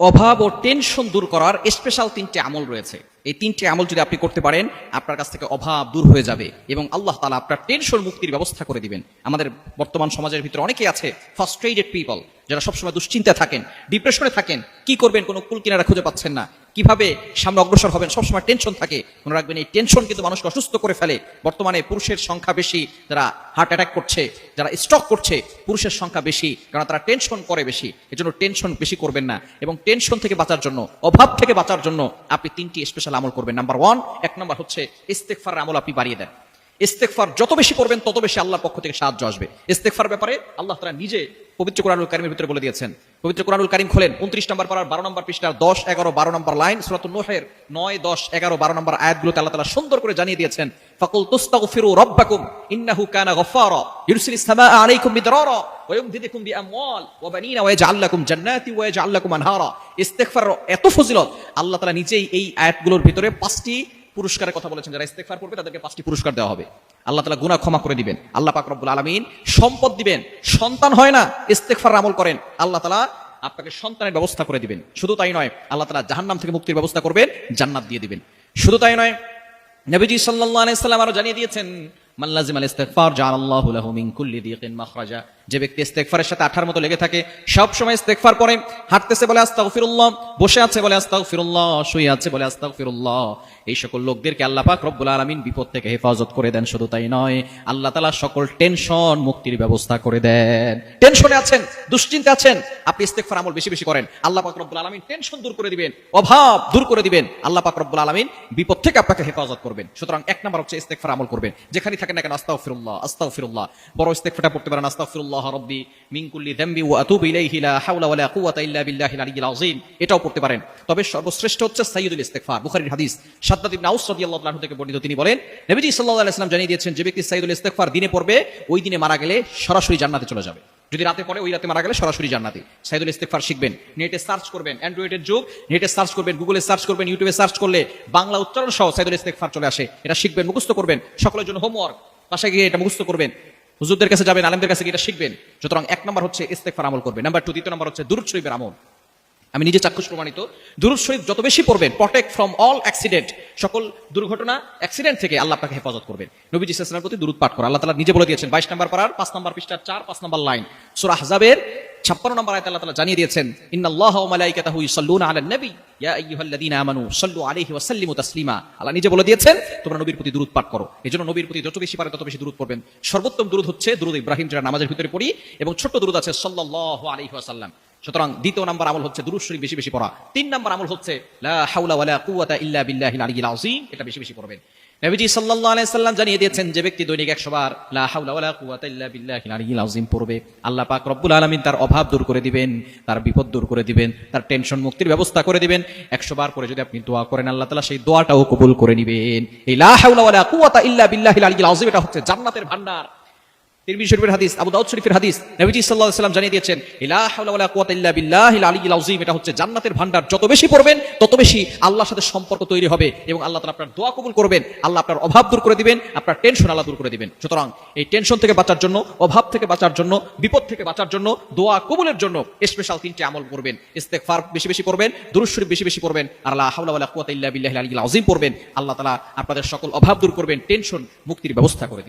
অভাব ও টেনশন দূর করার স্পেশাল তিনটি আমল রয়েছে। এই তিনটি আমল যদি আপনি করতে পারেন, আপনার কাছ থেকে অভাব দূর হয়ে যাবে এবং আল্লাহ তালা আপনার টেনশন মুক্তির ব্যবস্থা করে দিবেন। আমাদের বর্তমান সমাজের ভিতরে অনেকেই আছে ফার্স্ট্রেটেড পিপল যারা সবসময় দুশ্চিন্তা থাকেন ডিপ্রেশনে থাকেন। কি করবেন? কোনো কুল কিনারা খুঁজে পাচ্ছেন না। কীভাবে সামনে অগ্রসর হবেন? সবসময় টেনশন থাকে। মনে রাখবেন, এই টেনশন কিন্তু মানুষকে অসুস্থ করে ফেলে। বর্তমানে পুরুষের সংখ্যা বেশি, যারা হার্ট অ্যাটাক করছে, যারা স্ট্রক করছে, পুরুষের সংখ্যা বেশি কারণ তারা টেনশন করে বেশি। এজন্য টেনশন বেশি করবেন না। এবং টেনশন থেকে বাঁচার জন্য, অভাব থেকে বাঁচার জন্য আপনি তিনটি স্পেশাল আমল করবেন। নাম্বার ওয়ান এক নম্বর হচ্ছে ইস্তেকফার আমল আপনি বাড়িয়ে দেন। ইস্তেকফার যত বেশি করবেন, তত বেশি আল্লাহর পক্ষ থেকে সাহায্য আসবে। ইস্তেকফার ব্যাপারে আল্লাহ তারা নিজে পবিত্র কোরআনুল কারিমের ভিতরে বলে দিয়েছেন। পবিত্র কোরআনুল কারিম খোলেন উনত্রিশ নম্বর পারার বারো নম্বর পৃষ্ঠার দশ, এগারো, বারো নম্বর লাইন সুরাত নোহের নয়, দশ, এগারো, বারো নম্বর আয়াতগুলোতে আল্লাহ তালা সুন্দর করে জানিয়ে দিয়েছেন, ফাকুল তুস্তাগফিরু রব্বাকুম ইন্নাহু কানা গফফারা ইউরসিলিস সামাআ আলাইকুম মিদরারা ওয়ায়ুমদিদুকুম বিআমওয়াল ওয়া বানিনা ওয়া ইয়াজআল জান্নাতি ওয়া ইয়াজআল আনহারা। ইস্তেগফার এত ফজিলত আল্লাহ তাআলা নিজেই এই আয়াতগুলোর ভিতরে পাঁচটি পুরস্কারের কথা বলেছেন, যারা ইস্তেগফার করবে তাদেরকে পাঁচটি পুরস্কার দেওয়া হবে। আল্লাহ তালা গুনাহ ক্ষমা করে দিবেন। আল্লাহ পাক রব্বুল আলামিন সম্পদ দিবেন। সন্তান হয় না, ইস্তেগফার আমল করেন। আল্লাহ তালা আপনাকে সন্তানের ব্যবস্থা করে দিবেন। শুধু তাই নয়, আল্লাহ তালা জাহান্নাম থেকে মুক্তির ব্যবস্থা করবেন, জান্নাত দিয়ে দিবেন। শুধু তাই নয়, নবীজি সাল্লাল্লাহু আলাইহি সাল্লাম আরও জানিয়ে দিয়েছেন, মান লাজিম আল ইস্তিগফার জাআলাল্লাহু লাহু মিন কুল্লি দিকিন মাখরাজা। যে ব্যক্তি ইস্তেগফারের সাথে আঠার মতো লেগে থাকে, সব সময় ইস্তেগফার পড়ে হাঁটতেছে বলে আস্তাগফিরুল্লাহ, বসে আছে বলে আস্তাগফিরুল্লাহ, শুয়ে আছে বলে আস্তাগফিরুল্লাহ। এই সকল লোকদেরকে আল্লাহ পাক রব্বুল আলামিন বিপদ থেকে হেফাজত করে দেন, শুধু তাই নয়, আল্লাহ তাআলা সকল টেনশন মুক্তির ব্যবস্থা করে দেন। টেনশনে আছেন, দুশ্চিন্তা আছেন, আপনি ইস্তেগফার আমল বেশি বেশি করেন, আল্লাহ পাক রব্বুল আলামিন টেনশন দূর করে দিবেন, অভাব দূর করে দিবেন, আল্লাহ পাক রব্বুল আলামিন বিপদ থেকে আপনাকে হেফাজত করবেন। সুতরাং এক নাম্বার হচ্ছে ইস্তেগফার আমল করবেন যেখানে থাকেন না কেন আস্তাগফিরুল্লাহ আস্তাগফিরুল্লাহ। বড় ইস্তেগফারটা পড়তে পারেন আস্তাগফিরুল্লাহ রাব্বি মিন কুল্লি যামবি ওয়া আতুবু ইলাইহি লা হাওলা ওয়ালা কুওয়াতা ইল্লা বিল্লাহিল আলিয়্যিল আযীম। এটাও পড়তে পারেন। তবে সর্বশ্রেষ্ঠ হচ্ছে সাইয়্যিদুল ইস্তেগফার, বুখারীর হাদিস। সাদ্দাদ ইবনে আউস রাদিয়াল্লাহু আনহু থেকে বর্ণিত তিনি বলেন, নবীজি সাল্লাল্লাহু আলাইহি ওয়াসাল্লাম জানিয়ে দিয়েছেন, যে ব্যক্তি সাইয়্যিদুল ইস্তেগফার দিনে পড়বে, ওই দিনে মারা গেলে সরাসরি জান্নাতে চলে যাবে। যদি রাতে পড়ে, ওই রাতে মারা গেলে সরাসরি জান্নাতে। সাইদুল ইস্তেগফার শিখবেন। নেটে সার্চ করবেন, অ্যান্ড্রয়েডের যুগ, নেটে সার্চ করবেন, গুগলে সার্চ করবেন, ইউটিউবে সার্চ করলে বাংলা উচ্চারণ সহ সাইদুল ইস্তেগফার চলে আসে। এটা শিখবেন, মুখস্থ করবেন। সকলের জন্য হোমওয়ার্ক, বাসায় গিয়ে এটা মুখস্থ করবেন। হুজুরদের কাছে যাবেন, আলেমদের কাছে এটা শিখবেন। সুতরাং এক নম্বর হচ্ছে ইস্তেকফার আমল করবেন। নাম্বার টু দ্বিতীয় নম্বর হচ্ছে দুরুদ শরীফের আমল। আমি নিজে চাক্ষুষ প্রমাণিত। দুরুদ শরীফ যত বেশি পড়বেন প্রটেক্ট ফ্রম অল অ্যাক্সিডেন্ট সকল দুর্ঘটনা অ্যাক্সিডেন্ট থেকে আল্লাহ আপনাকে হেফাজত করবেন। নবীজি ইসলামের প্রতি দুরুদ পাঠ করা আল্লাহ তালা নিজে বলে দিয়েছেন, বাইশ নম্বর পাড়ার, পাঁচ নম্বর পৃষ্ঠার চার, পাঁচ নম্বর লাইন। সুরা হাজাবের ছাপ্পান্ন নম্বর আয়াত তালা জানিয়ে দিয়েছেন, ইন্নাল্লাহ মালাইকাতাহু ইউসাল্লুনা আলান নবী। ইয়া আইয়ুহাল্লাযীনা আমানু সাল্লু আলাইহি ওয়া সাল্লিমু তাসলিমা। আল্লাহ নিজে বলে দিয়েছেন, তোমরা নবীর প্রতি দরুদ পাঠ করো। এজন্য নবীর প্রতি যত বেশি পারে তত বেশি দরুদ পড়বেন। সর্বোত্তম দরুদ হচ্ছে দরুদ ইব্রাহিম যেটা নামাজের ভিতরে পড়ি এবং ছোট্ট দরুদ আছে সাল্লাল্লাহু আলাইহি ওয়াসাল্লাম। সুতরাং দ্বিতীয় নাম্বার আমল হচ্ছে দুরুদ শরীফ বেশি বেশি পড়া। তিন নাম্বার আমল হচ্ছে এটা বেশি বেশি পড়বেন। নবীজি সাল্লাল্লাহু আলাইহি সাল্লাম জানিয়ে দিয়েছেন যে ব্যক্তি দৈনিক 100 বার লা হাওলা ওয়ালা কুওয়াতা ইল্লা বিল্লাহিল আলিয়্যিল আযীম পড়বে, আল্লাহ পাক রব্বুল আলামিন তার অভাব দূর করে দিবেন, তার বিপদ দূর করে দিবেন, তার টেনশন মুক্তির ব্যবস্থা করে দিবেন। 100 বার পরে যদি আপনি দোয়া করেন, আল্লাহ তাআলা সেই দোয়াটাও কবুল করে নেবেন। এই লা হাওলা ওয়ালা কুওয়াতা ইল্লা বিল্লাহিল আলিয়্যিল আযীম, এটা হচ্ছে জান্নাতের ভান্ডার শরীফের হাদিস, আবু দাউদ শরীফের হাদিস, নবীজি আলাইহি সাল্লাম জানিয়ে দিয়েছেন এটা হচ্ছে জান্নাতের ভান্ডার যত বেশি পড়বেন, তত বেশি আল্লাহর সাথে সম্পর্ক তৈরি হবে এবং আল্লাহ তাআলা আপনার দোয়া কবুল করবেন, আল্লাহ আপনার অভাব দূর করে দিবেন, আপনার টেনশন আল্লাহ দূর করে দিবেন। সুতরাং এই টেনশন থেকে বাঁচার জন্য, অভাব থেকে বাঁচার জন্য, বিপদ থেকে বাঁচার জন্য, দোয়া কবুলের জন্য স্পেশাল তিনটি আমল করবেন। ইস্তেগফার বেশি বেশি পড়বেন, দুরূদ বেশি বেশি পড়বেন, আর লা হাওলা ওয়ালা কুওয়াতা পড়বেন, আল্লাহ তাআলা আপনাদের সকল অভাব দূর করবেন টেনশন মুক্তির ব্যবস্থা করে